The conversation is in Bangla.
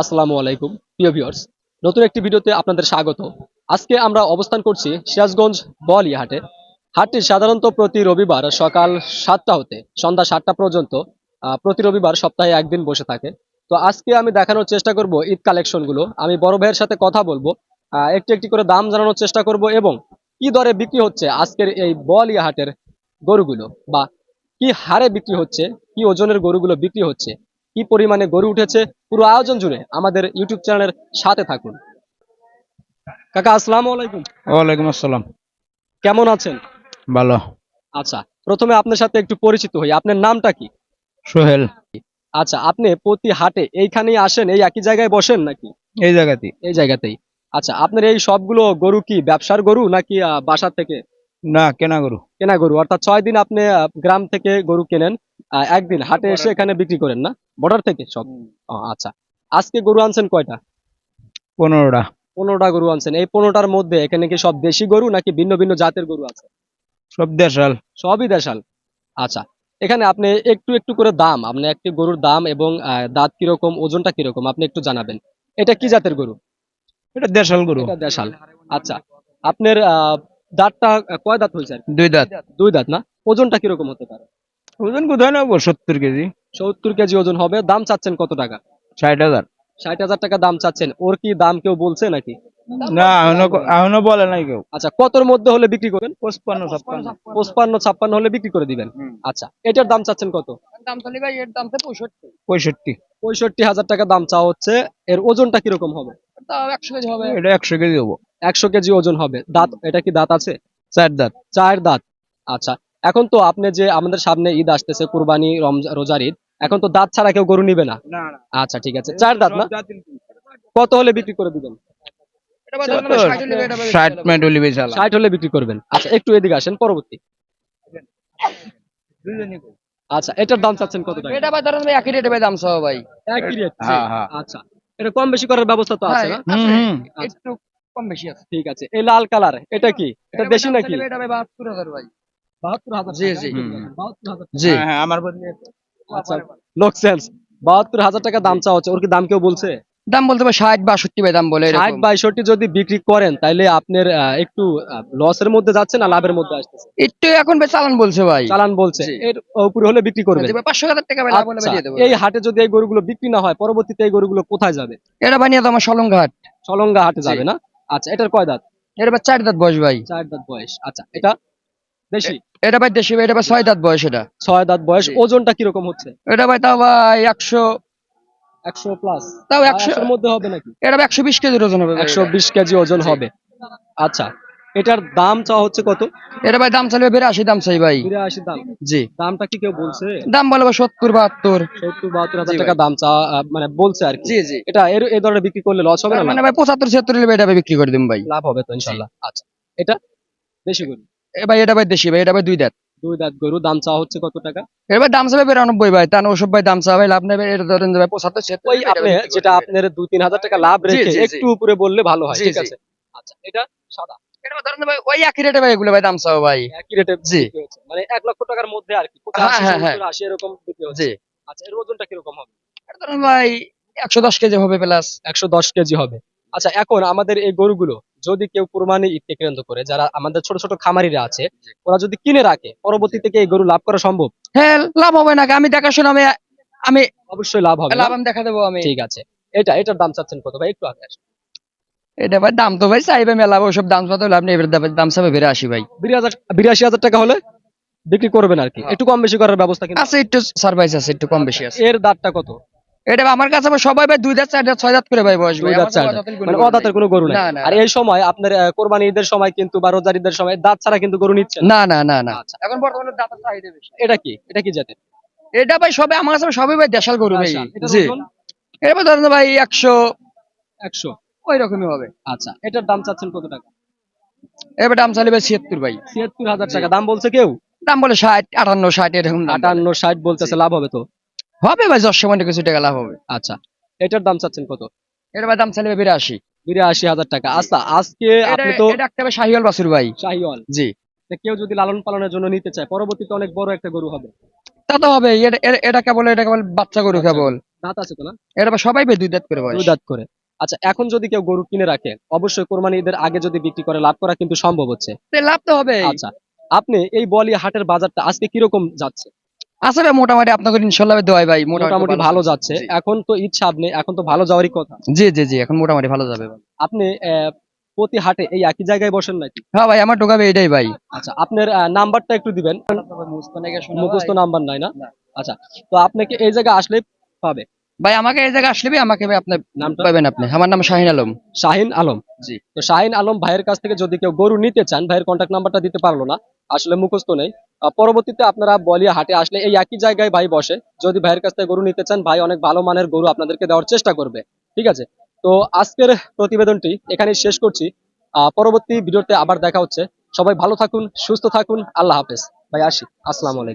আসসালামু আলাইকুম, প্রিয় ভিউয়ার্স নতুন একটি ভিডিওতে আপনাদের স্বাগত। আজকে আমরা অবস্থান করছি সিরাজগঞ্জ বলিয়া হাটে হাটটি সাধারণত প্রতি রবিবার সকাল সাতটা হতে সন্ধ্যা সাতটা পর্যন্ত প্রতি রবিবার সপ্তাহে একদিন বসে থাকে। তো আজকে আমি দেখানোর চেষ্টা করব ঈদ কালেকশনগুলো। আমি বড় ভাইয়ের সাথে কথা বলব একটু একটি করে দাম জানানোর চেষ্টা করব এবং কি দরে বিক্রি হচ্ছে আজকের এই বলিয়া হাটের গরুগুলো বা কি হারে বিক্রি হচ্ছে, কি ওজনের গরুগুলো বিক্রি হচ্ছে কি পরিমাণে গরু উঠেছে পুরো আয়োজন জুড়ে আমাদের ইউটিউব চ্যানেলের সাথে থাকুন। কাকা আসসালামু আলাইকুম। ওয়ালাইকুম আসসালাম। কেমন আছেন? ভালো। আচ্ছা প্রথমে আপনার সাথে একটু পরিচিত হই। আপনার নামটা কি? সোহেল। আচ্ছা আপনি প্রতি হাটে এইখানেই আসেন এই একই জায়গায় বসেন নাকি? এই জায়গাতে এই জায়গাতেই। আচ্ছা আপনার এই সবগুলো গরু কি ব্যবসার গরু নাকি বাসা থেকে? না কেনা গরু। কেনা গরু। অর্থাৎ ছয় দিন আপনি গ্রাম থেকে গরু কেনেন। একদিন হাটে এসে এখানে বিক্রি করেন না? বর্ডার থেকে? সব আচ্ছা। আজকে গরু আনছেন কয়টা? পনেরোটা। পনেরোটা গরু আনছেন। এই পনেরোটার মধ্যে এখানে কি সব দেশি গরু নাকি ভিন্ন ভিন্ন জাতের গরু আছে? সব দেশাল। সবই দেশাল। আচ্ছা। এখানে আপনি একটু একটু করে দাম আপনি একটি গরুর দাম এবং দাঁত কীরকম ওজনটা কীরকম আপনি একটু জানাবেন। এটা কি জাতের গরু? এটা দেশাল গরু। এটা দেশাল। আচ্ছা। আপনার আহ, দাঁতটা কয় দাঁত হয়েছে দুই দাঁত। দুই দাঁত না? ওজনটা কীরকম হতে পারে? ওজন কোথায় নেব সত্তর কেজি। সত্তর কেজি ওজন হবে দাম চাচ্ছেন কত টাকা? ষাট হাজার। ষাট হাজার টাকা দাম চাচ্ছেন। ওর কি দাম কেউ বলছে নাকি? না এখনও এখনও বলে নাই কেউ। আচ্ছা কতর মধ্যে হলে বিক্রি করবেন? পঁচপান্ন ছাপ্পান্ন। পঁচপান্ন ছাপ্পান্ন হলে বিক্রি করে দিবেন। আচ্ছা এটার দাম চাচ্ছেন কত? দাম তো ভাই এর দাম পঁয়ষট্টি। পঁয়ষট্টি। পঁয়ষট্টি হাজার টাকা দাম চাওয়া হচ্ছে। এর ওজনটা কীরকম হবে? একশো কেজি হবে। এটা একশো কেজি হব। একশো কেজি ওজন হবে। দাঁত এটা কি দাঁত আছে? চার দাঁত। চার দাঁত। আচ্ছা এখন তো আপনি যে আমাদের সামনে ঈদ আসতেছে কুরবানি রোজার ঈদ এখন তো দাঁত ছাড়া কেউ গরু নিবে না? আচ্ছা ঠিক আছে। চার দাঁত না? কত হলে বিক্রি করে দিবেন? ষাট হলে বিক্রি করবেন। আচ্ছা একটু এদিকে আসেন পরবর্তী। আচ্ছা এটার দাম চাচ্ছেন কত টাকা? এটা ভাই ধরেন একই রেটে ভাই দাম সহ ভাই। একই রেট হ্যাঁ, হ্যাঁ। আচ্ছা এটা কম বেশি করার ব্যবস্থা তো আছে হ্যাঁ, না? হুম হুম। একটু কম বেশি আছে। ঠিক আছে এই লাল কালার এটা কি? এটা দেশি নাকি? এটা ভাই বাহাত্তর হাজার ভাই। বাহাত্তর হাজার জি, জি। বাহাত্তর হাজার জি। হ্যাঁ, হ্যাঁ, আমার বদলে আচ্ছা লোক সেন্স বাহাত্তর হাজার টাকা দাম চাওয়া হচ্ছে। ওর কি দাম কেউ বলছে? দাম বলতে ভাই ষাট বাষট্টি ভাই দাম বলে ষাট এরকম বাইষট্টি যদি বিক্রি করেন তাইলে আপনার একটু লসের মধ্যে যাচ্ছে না লাভের মধ্যে আসতেছে? একটু এখন ভাই চালান বলছে ভাই। চালান বলছে। এর উপরে হলে বিক্রি করবেন। যে পাঁচশো হাজার টাকা ভাই লাভ হলে আচ্ছা, দিয়ে দেবো এই হাটে যদি এই গরুগুলো বিক্রি না হয় পরবর্তীতে এই গরুগুলো কোথায় যাবে? এটা বানিয়ে নিয়ে তো আমার সলঙ্ঘাট সলঙ্গা হাটে যাবে না? আচ্ছা এটার কয় দাঁত? এটা চার দাঁত বয়স ভাই। চার দাঁত বয়স। আচ্ছা এটা এটা ভাই দেশি ভাই এটা ভাই ছয় দাঁত বয়স এটা। ছয় দাঁত বয়স ওজনটা কীরকম হচ্ছে? এটা ভাই তাও ভাই একশো একশো প্লাস তাও একশোর মধ্যে হবে নাকি? এটা একশো বিশ কেজির ওজন হবে একশো বিশ কেজি ওজন হবে। আচ্ছা এটার দাম চাওয়া হচ্ছে কত? এটা ভাই দাম চাইলে বিরাশি দাম চাই ভাই। দাম। জি। দামটা কি কেউ বলছে? দাম বলে সত্তর বাহাত্তর। সত্তর বাহাত্তর হাজার টাকা দাম চাওয়া মানে বলছে আর কি। জি জি। এটা এর এই ধরনের বিক্রি করলে লস হবে না মানে ভাই? পঁচাত্তর ছিয়াত্তর এটা বিক্রি করে দিন ভাই। লাভ হবে তো ইনশাল্লাহ। আচ্ছা এটা বেশি গরু। এ ভাই এটা ভাই দেশি ভাই এটা ভাই দুই দাঁত। দুই দাঁত গরু দাম চাওয়া হচ্ছে কত টাকা? এর ভাই দাম চাবে বিরানব্বই ভাই ওসব ভাই দাম চাবে লাভ নেবে এটা ধরেন ভাই পঁচাত্তর ওই আপনি যেটা আপনার দুই তিন হাজার টাকা লাভ রেখে। একটু উপরে বললে ভালো হয় ঠিক আছে? আচ্ছা এটা সাদা? এটা ধরেন ভাই ওই একই রেটে ভাই এগুলো ভাই দাম চাবে ভাই। একই রেটে জি। মানে এক লক্ষ টাকার মধ্যে আর কি হ্যাঁ, হ্যাঁ, হ্যাঁ। আশি এরকম জি। আচ্ছা এর ওজনটা কীরকম হবে? এটা ধরেন ভাই একশো দশ কেজি হবে প্লাস একশো দশ কেজি হবে। আচ্ছা এখন আমাদের এই গরুগুলো যদি কেউ কুরবানি ঈদকে কেন্দ্র করে যারা আমাদের ছোট ছোট খামারিরা আছে ওরা যদি কিনে রাখে পরবর্তীতে কি এই গরু লাভ করা সম্ভব? হ্যাঁ লাভ হবে না আমি দেখাশোনা আমি আমি অবশ্যই লাভ হবে। লাভ আমি দেখা দেবো আমি। ঠিক আছে। এটা এটার দাম চাচ্ছেন কত ভাই? একটু আগে এটা ভাই দাম তো ভাই চাইবে মেলা ওসব দাম চাতে লাভ নেই দাম- চাবে বিরাশি ভাই। বিরাশি হাজার বিরাশি হাজার টাকা হলে বিক্রি করবেন আর কি। একটু কম বেশি করার ব্যবস্থা কিন্তু আছে একটু সার্ভাইস আছে একটু কম বেশি আছে। এর দাঁতটা কত? এটা আমার কাছে সবাই ভাই দুই দাঁত চার দাঁত ছয় দাঁত করে ভাই বয়স দুই দাঁত চার মানে অদাঁতের কোনো গরু নাই। আর এই সময় আপনার কোরবানি ঈদের সময় কিন্তু বা রোজার ঈদের সময় দাঁত ছাড়া কিন্তু গরু নিচ্ছেন না। না না না আচ্ছা। এখন বর্তমানে দাঁতের চাহিদা বেশি। এটা কি? এটা কি জাতের? এটা ভাই সবে আমার কাছে সবই ভাই দেশাল গরু ভাই। জি। এটা ভাই ধরেন ভাই একশো। একশো? ওই রকমই হবে। আচ্ছা। এটার দাম চাচ্ছেন কত টাকা? এবার দাম চাইলে ভাই ছিয়াত্তর ভাই। ছিয়াত্তর হাজার টাকা। দাম বলছে কেউ? দাম বলে ষাট আটান্ন ষাট এরকম আটান্ন ষাট বলতেছে লাভ হবে তো? হবে ভাই দশ সময় কিছু টাকা লাভ হবে। আচ্ছা এটার দাম চাচ্ছেন কত? এটা ভাই দাম চাইলে ভাই বিরাশি। বিরাশি হাজার টাকা। আচ্ছা আজকে আপনি তো এটা একটা শাহিওয়াল বাসুর ভাই। শাহিওয়াল। জি। কেউ যদি লালন পালনের জন্য নিতে চায় পরবর্তীতে অনেক বড় একটা গরু হবে। তা তো হবে এটা কেবল এটা কেবল বাচ্চা গরু কেবল। দাঁত আছে তো না? এটা সবাই দুই দাঁত করে দুই দাঁত করে। আচ্ছা এখন যদি কেউ গরু কিনে রাখে অবশ্যই কোরবানি ঈদের আগে যদি বিক্রি করে লাভ করা কিন্তু সম্ভব হচ্ছে। লাভ তো হবে আচ্ছা আপনি এই বলিয়া হাটের বাজারটা আজকে কীরকম যাচ্ছে? আছে ভাই মোটামুটি আপনাদের ইনশাল্লাহ দোয়াই ভাই মোটামুটি ভালো। যাচ্ছে। এখন তো ঈদ সামনে এখন তো ভালো যাওয়ারই কথা। জি জি জি এখন মোটামুটি ভালো যাবে ভাই। আপনি আহ, প্রতি হাটে এই একই জায়গায় বসেন নাকি? হ্যাঁ ভাই আমার ঢোকাবে এটাই ভাই। আচ্ছা আপনার নাম্বারটা একটু দিবেন। মুখস্থ নাম্বার নাই না? না। আচ্ছা তো আপনাকে এই জায়গায় আসলে পাবে। ভাই আমাকে এই জায়গায় আসলে আমাকে ভাই আপনার নাম পাবেন আপনি। আমার নাম শাহিন আলম। শাহিন আলম? জি। তো শাহিন আলম ভাইয়ের কাছ থেকে যদি কেউ গরু নিতে চান ভাইয়ের কন্ট্যাক্ট নাম্বারটা দিতে পারল না আসলে মুখস্থ নেই। পরবর্তীতে আপনারা বলিয়া হাটে আসলে এই একই জায়গায় ভাই বসে যদি ভাইয়ের কাছ থেকে গরু নিতে চান ভাই অনেক ভালো মানের গরু আপনাদেরকে দেওয়ার চেষ্টা করবে। ঠিক আছে? তো আজকের প্রতিবেদনটি এখানে শেষ করছি। আহ, পরবর্তী ভিডিওতে আবার দেখা হচ্ছে। সবাই ভালো থাকুন সুস্থ থাকুন। আল্লাহ হাফেজ। ভাই আসি। আসসালামু আলাইকুম।